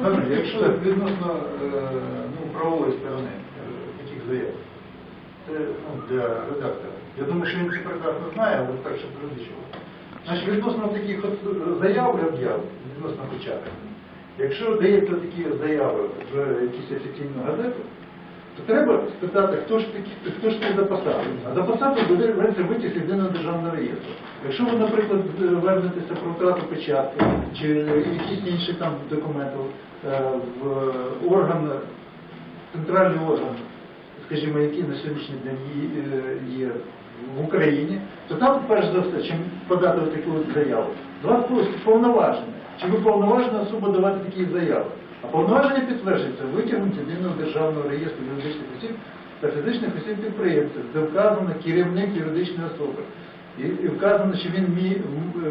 Смотрите, якщо відносно е, ну, правової сторони е, таких заяв, це ну, для редактора. Я думаю, що він це прекрасно знає, але так, щоб розлічував. Значить, відносно таких от е, заяв об'яв, відносно початку, якщо даєте такі заяви в якісь офіційну газету, то треба спитати, хто ж такі, хто ж це за посаду. А за посаду буде береться витяг єдиного державного реєстру. Якщо ви, наприклад, вернетеся про втрату печатки чи якісь інші там документи е, в орган, центральний орган, скажімо, який на сьогоднішній день є- е, в Україні, то там, перш за все, чим подати таку заяву, два повноваження. Чи ви повноважена особа давати такі заяви? А повноваження підтверджується витягнути з єдиного державного реєстру юридичних осіб та фізичних осіб підприємців, де вказано керівник юридичної особи. І, і вказано, що він мій,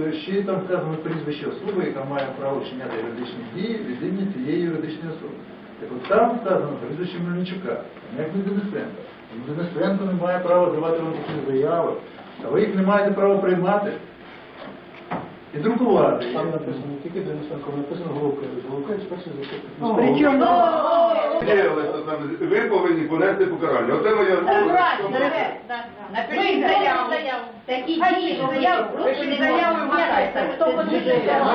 е, ще там вказано прізвище особи, яка має право вчиняти юридичні дії від імені цієї юридичної особи. Так от там вказано прізвище Мельничука, як не Денисенко. Денисенко не має права давати вам заяви, а ви їх не маєте права приймати і друкувати. Там написано тільки Денисенко, написано перший заступник. Причому ви повинні понести покарання. Оце моя Напишіть заяву. Такі дії, заяву, пишіть заяву, вважайте, хто подивиться.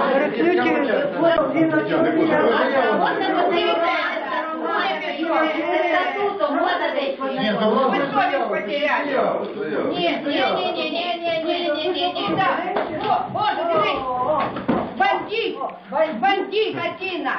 Статутом можна десь Ні, то Ви совість потеряли. Ні, ні, ні, ні, ні, ні, ні, ні, ні, ні, Боже, дивись. Бандит, бандит, скотина.